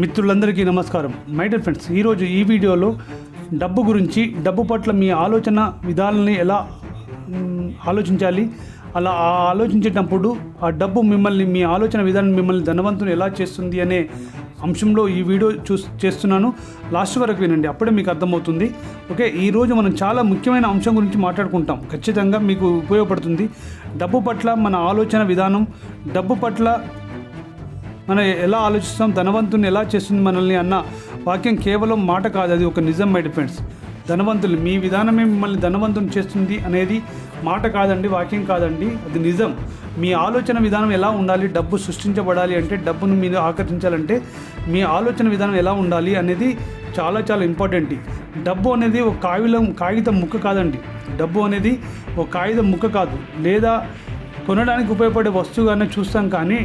మిత్రులందరికీ నమస్కారం. My dear friends ఈరోజు ఈ వీడియోలో డబ్బు గురించి డబ్బు పట్ల మీ ఆలోచన విధానాన్ని ఎలా ఆలోచించాలి? అలా ఆ ఆలోచించేటప్పుడు ఆ డబ్బు మిమ్మల్ని మీ ఆలోచన విధానం మిమ్మల్ని ధనవంతుని ఎలా చేస్తుంది అనే అంశంలో ఈ వీడియో చూ చేస్తున్నాను. లాస్ట్ వరకు వినండి అప్పుడే మీకు అర్థమవుతుంది. ఓకే ఈరోజు మనం చాలా ముఖ్యమైన అంశం గురించి మాట్లాడుకుంటాం. ఖచ్చితంగా మీకు ఉపయోగపడుతుంది. డబ్బు పట్ల మన ఆలోచన విధానం డబ్బు పట్ల మనం ఎలా ఆలోచిస్తాం? ధనవంతుని ఎలా చేస్తుంది మనల్ని అన్న వాక్యం కేవలం మాట కాదు అది ఒక నిజం మై ఫ్రెండ్స్ ధనవంతులు మీ విధానమే మిమ్మల్ని ధనవంతుని చేస్తుంది అనేది మాట కాదండి వాక్యం కాదండి అది నిజం. మీ ఆలోచన విధానం ఎలా ఉండాలి? డబ్బు సృష్టించబడాలి అంటే డబ్బును మీరు ఆకర్షించాలంటే మీ ఆలోచన విధానం ఎలా ఉండాలి అనేది చాలా చాలా ఇంపార్టెంట్ డబ్బు అనేది ఒక కాగితం కాగితం ముక్క కాదండి. డబ్బు అనేది ఒక కాగితం ముక్క కాదు. లేదా కొనడానికి ఉపయోగపడే వస్తువుగానే చూస్తాం కానీ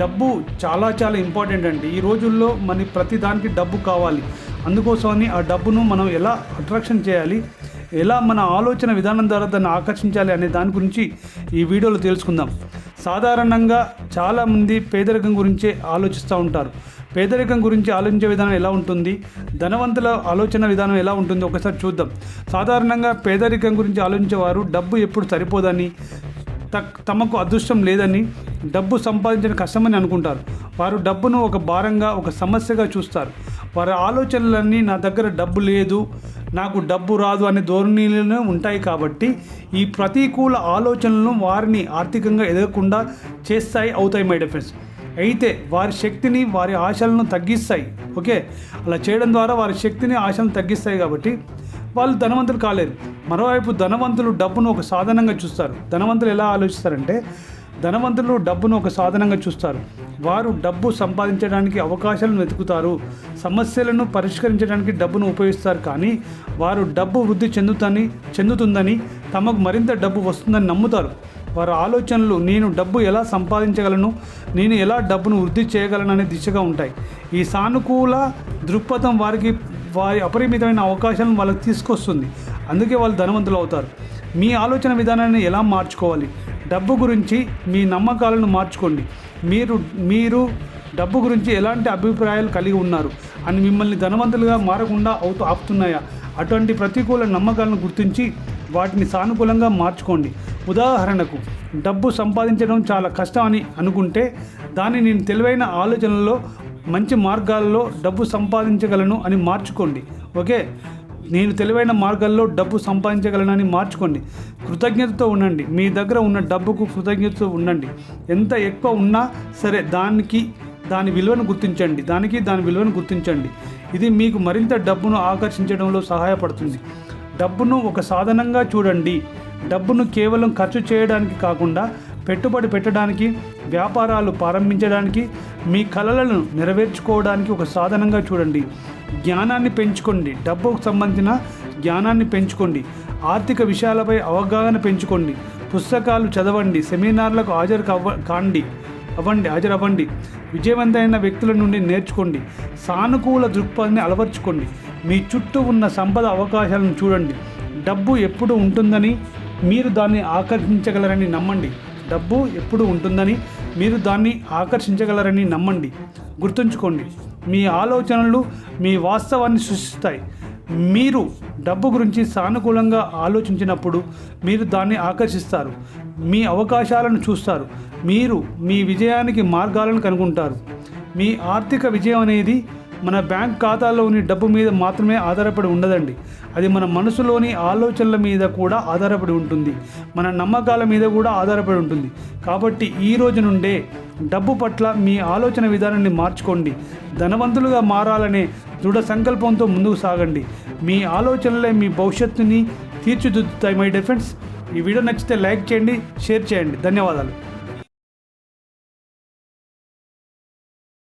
డబ్బు చాలా చాలా ఇంపార్టెంట్ అండి. ఈ రోజుల్లో మన ప్రతి దానికి డబ్బు కావాలి. అందుకోసమని ఆ డబ్బును మనం ఎలా అట్రాక్షన్ చేయాలి? ఎలా మన ఆలోచన విధానం ద్వారా దాన్ని ఆకర్షించాలి అనే దాని గురించి ఈ వీడియోలో తెలుసుకుందాం. సాధారణంగా చాలామంది పేదరికం గురించే ఆలోచిస్తూ ఉంటారు. పేదరికం గురించి ఆలోచించే విధానం ఎలా ఉంటుంది? ధనవంతుల ఆలోచన విధానం ఎలా ఉంటుంది? ఒకసారి చూద్దాం. సాధారణంగా పేదరికం గురించి ఆలోచించేవారు డబ్బు ఎప్పుడు సరిపోదని తక్- తమకు అదృష్టం లేదని డబ్బు సంపాదించడం కష్టమని అనుకుంటారు. వారు డబ్బును ఒక భారంగా ఒక సమస్యగా చూస్తారు. వారి ఆలోచనలన్నీ నా దగ్గర డబ్బు లేదు నాకు డబ్బు రాదు అనే ధోరణిలోనే ఉంటాయి కాబట్టి ఈ ప్రతికూల ఆలోచనలను వారిని ఆర్థికంగా ఎదగకుండా చేస్తాయి అవుతాయి మై డిఫెన్స్ అయితే వారి శక్తిని వారి ఆశలను తగ్గిస్తాయి ఓకే? అలా చేయడం ద్వారా వారి శక్తిని ఆశలను తగ్గిస్తాయి కాబట్టి వాళ్ళు ధనవంతులు కాలేరు. మరోవైపు ధనవంతులు డబ్బును ఒక సాధనంగా చూస్తారు. ధనవంతులు ఎలా ఆలోచిస్తారంటే ధనవంతులు డబ్బును ఒక సాధనంగా చూస్తారు. వారు డబ్బు సంపాదించడానికి అవకాశాలను వెతుకుతారు. సమస్యలను పరిష్కరించడానికి డబ్బును ఉపయోగిస్తారు కానీ వారు డబ్బు వృద్ధి చెందుతని చెందుతుందని తమకు మరింత డబ్బు వస్తుందని నమ్ముతారు. వారి ఆలోచనలు నేను డబ్బు ఎలా సంపాదించగలను? నేను ఎలా డబ్బును వృద్ధి చేయగలను? అనే దిశగా ఉంటాయి. ఈ సానుకూల దృక్పథం వారికి వారి అపరిమితమైన అవకాశాలను వాళ్ళకి తీసుకొస్తుంది. అందుకే వాళ్ళు ధనవంతులు అవుతారు. మీ ఆలోచన విధానాన్ని ఎలా మార్చుకోవాలి? డబ్బు గురించి మీ నమ్మకాలను మార్చుకోండి. మీరు మీరు డబ్బు గురించి ఎలాంటి అభిప్రాయాలు కలిగి ఉన్నారు? అని మిమ్మల్ని ధనవంతులుగా మారకుండా అవుతూ ఆపుతున్నాయా? అటువంటి ప్రతికూల నమ్మకాలను గుర్తించి వాటిని సానుకూలంగా మార్చుకోండి. ఉదాహరణకు డబ్బు సంపాదించడం చాలా కష్టం అని అనుకుంటే దాన్ని నేను తెలివైన ఆలోచనలో మంచి మార్గాల్లో డబ్బు సంపాదించగలను అని మార్చుకోండి. ఓకే? నేను తెలివైన మార్గాల్లో డబ్బు సంపాదించగలనని మార్చుకోండి. కృతజ్ఞతతో ఉండండి. మీ దగ్గర ఉన్న డబ్బుకు కృతజ్ఞతతో ఉండండి. ఎంత ఎక్కువ ఉన్నా సరే దానికి దాని విలువను గుర్తించండి. దానికి దాని విలువను గుర్తించండి. ఇది మీకు మరింత డబ్బును ఆకర్షించడంలో సహాయపడుతుంది. డబ్బును ఒక సాధనంగా చూడండి. డబ్బును కేవలం ఖర్చు చేయడానికి కాకుండా పెట్టుబడి పెట్టడానికి వ్యాపారాలు ప్రారంభించడానికి మీ కలలను నెరవేర్చుకోవడానికి ఒక సాధనంగా చూడండి. జ్ఞానాన్ని పెంచుకోండి. డబ్బుకు సంబంధించిన జ్ఞానాన్ని పెంచుకోండి. ఆర్థిక విషయాలపై అవగాహన పెంచుకోండి. పుస్తకాలు చదవండి. సెమినార్లకు హాజరు కవ్వ కాండి. అవ్వండి హాజరవ్వండి. విజయవంతమైన వ్యక్తుల నుండి నేర్చుకోండి. సానుకూల దృక్పథాన్ని అలవర్చుకోండి. మీ చుట్టూ ఉన్న సంపద అవకాశాలను చూడండి. డబ్బు ఎప్పుడు ఉంటుందని మీరు దాన్ని ఆకర్షించగలరని నమ్మండి. డబ్బు ఎప్పుడు ఉంటుందని మీరు దాన్ని ఆకర్షించగలరని నమ్మండి. గుర్తుంచుకోండి మీ ఆలోచనలు మీ వాస్తవాన్ని సృష్టిస్తాయి. మీరు డబ్బు గురించి సానుకూలంగా ఆలోచించినప్పుడు మీరు దాన్ని ఆకర్షిస్తారు మీ అవకాశాలను చూస్తారు మీరు మీ విజయానికి మార్గాలను కనుగొంటారు. మీ ఆర్థిక విజయం అనేది మన బ్యాంక్ ఖాతాలోని డబ్బు మీద మాత్రమే ఆధారపడి ఉండదండి. అది మన మనసులోని ఆలోచనల మీద కూడా ఆధారపడి ఉంటుంది. మన నమ్మకాల మీద కూడా ఆధారపడి ఉంటుంది. కాబట్టి ఈ రోజు నుండే డబ్బు పట్ల మీ ఆలోచన విధానాన్ని మార్చుకోండి. ధనవంతులుగా మారాలనే దృఢ సంకల్పంతో ముందుకు సాగండి. మీ ఆలోచనలే మీ భవిష్యత్తుని తీర్చిదిద్దుతాయి మై డిఫెండ్స్ ఈ వీడియో నచ్చితే లైక్ చేయండి షేర్ చేయండి. ధన్యవాదాలు.